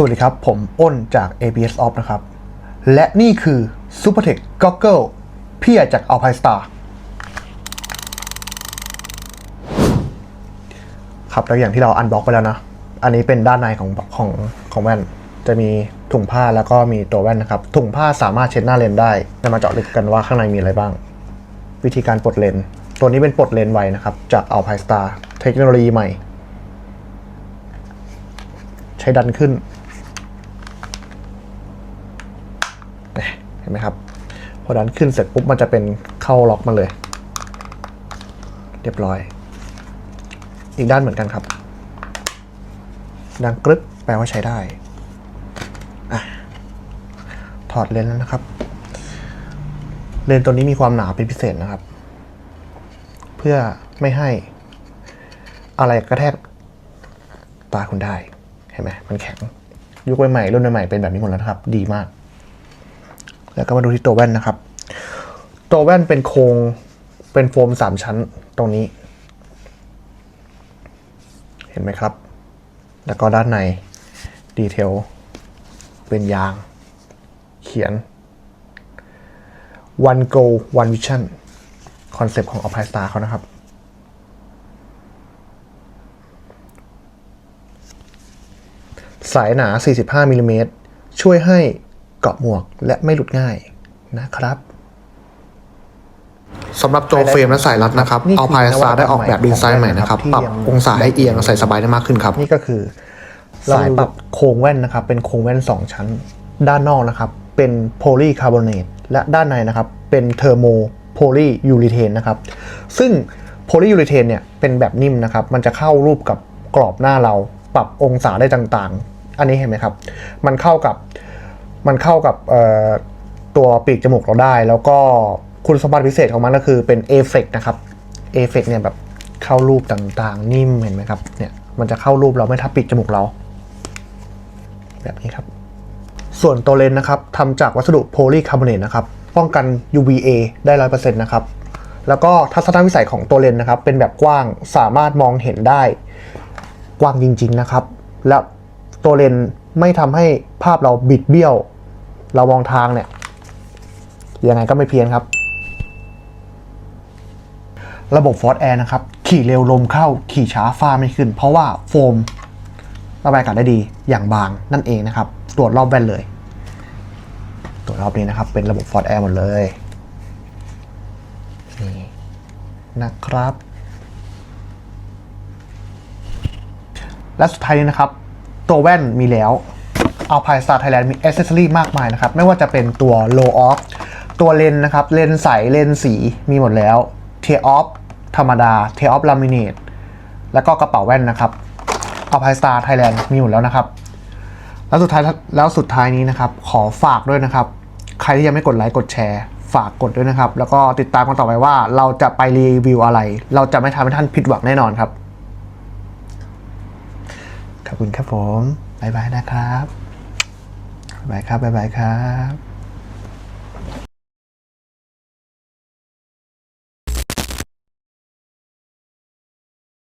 สวัสดีครับ ผมอ้นจาก ABS Off นะครับ และนี่คือ Supertech Goggle พี่ใหญ่จาก Alpine Star ครับแล้วอย่างที่เราอันบล็อกไปแล้วนะ อันนี้เป็นด้านในของของของแว่น จะมีถุงผ้าแล้วก็มีตัวแว่นนะครับ ถุงผ้าสามารถเช็ดหน้าเลนได้จะมาเจาะลึกกันว่าข้างในมีอะไรบ้าง วิธีการปลดเลน ตัวนี้เป็นปลดเลนไวนะครับ จาก Alpine Star เทคโนโลยีใหม่ ใช้ดันขึ้น เห็นไหมครับ พอดันขึ้นเสร็จปุ๊บมันจะเป็นเข้าล็อกมาเลย เรียบร้อย อีกด้านเหมือนกันครับ ดังกรึ๊บแปลว่าใช้ได้อะถอดเลนส์แล้วนะครับ เลนส์ตัวนี้มีความหนาเป็นพิเศษนะครับ เพื่อไม่ให้อะไรกระแทกตาคุณได้ เห็นไหมมันแข็งยุคใหม่ๆรุ่นใหม่ๆเป็นแบบนี้หมดแล้วครับ ดีมาก แล้วก็มาดูที่ตัวแว่นนะครับ ตัวแว่นเป็นโครงเป็นโฟมสามชั้นตรงนี้ เห็นไหมครับ แล้วก็ด้านในดีเทลเป็นยาง เขียน one Goal one vision คอนเซปต์ของ Alpine Star เขานะครับ สายหนา 45มิลลิเมตรช่วยให้ เกาะหมวกและไม่หลุดง่ายนะครับสำหรับตัวเฟรมและสายรัดนะครับนี่คือเอาพายสตาร์ได้ออกแบบดีไซน์ใหม่นะครับที่ปรับยังองศาให้เอียงใส่สบายได้มากขึ้นครับ นี่ก็คือเราสายปรับโครงแว่นนะครับ เป็นโครงแว่น 2 ชั้น ด้านนอกนะครับ เป็นโพลีคาร์บอเนตและด้านในนะครับ เป็นเทอร์โมโพลียูริเทนนะครับ ซึ่งโพลียูริเทนเนี่ย เป็นแบบนิ่มนะครับ มันจะเข้ารูปกับกรอบหน้าเรา ปรับองศาได้ต่างๆ อันนี้เห็นไหมครับ มันเข้ากับ มันเข้ากับตัวปีกจมูกเราได้ แล้วก็คุณสมบัติพิเศษของมันก็คือเป็นเอฟเฟกนะครับเอฟเฟกเนี่ยแบบเข้ารูปต่างๆ นิ่มเห็นไหมครับเนี่ยมันจะเข้ารูปเราไม่ทับปีกจมูกเรา แบบนี้ครับ ส่วนตัวเลนส์นะครับทำจากวัสดุโพลีคาร์บอเนตนะครับป้องกัน UVA ได้ร้อยเปอร์เซ็นต์นะครับแล้วก็ทัศนวิสัยของตัวเลนส์นะครับ เป็นแบบกว้างสามารถมองเห็นได้กว้างจริง ๆนะครับ และตัวเลนส์ ไม่ทำให้ภาพเราบิดเบี้ยว เรามองทางเนี่ยยังไงก็ไม่เพี้ยนครับ ระบบฟอร์ e แอร์นะครับ ขี่เร็วลมเข้าขี่ช้าฟ้าไม่ขึ้น เพราะว่าโฟมระบายอากาศได้ดีอย่างบางนั่นเองนะครับ ตรวจรอบแว่นเลย ตรวจรอบนี้นะครับ เป็นระบบฟอร์ e แอร์หมดเลยนี่นะครับ และสุดท้ายนี้นะครับ ตัวแว่นมีแล้วเอาพายสตาร์ไทยแลนด์มีอ c เซสซอรี่มากมายนะครับ ไม่ว่าจะเป็นตัว low off ตัวเลนนะครับ เลนใส เลนส์สีมีหมดแล้ว เทออฟธรรมดา เทออฟลามิเนตแล้วก็กระเป๋าแว่นนะครับเอาพายสตาร์ไทยแลนด์มีหมดแล้วนะครับ แล้วสุดท้ายแล้วสุดท้ายนี้นะครับ ขอฝากด้วยนะครับ ใครที่ยังไม่กดไลค์กดแชร์ ฝากกดด้วยนะครับ แล้วก็ติดตามกันต่อไปว่าเราจะไปรีวิวอะไร เราจะไม่ทำให้ท่านผิดหวังแน่นอนครับ ขอบคุณครับผม บ๊ายบายนะครับ บ๊ายบายครับ บ๊ายบายครับ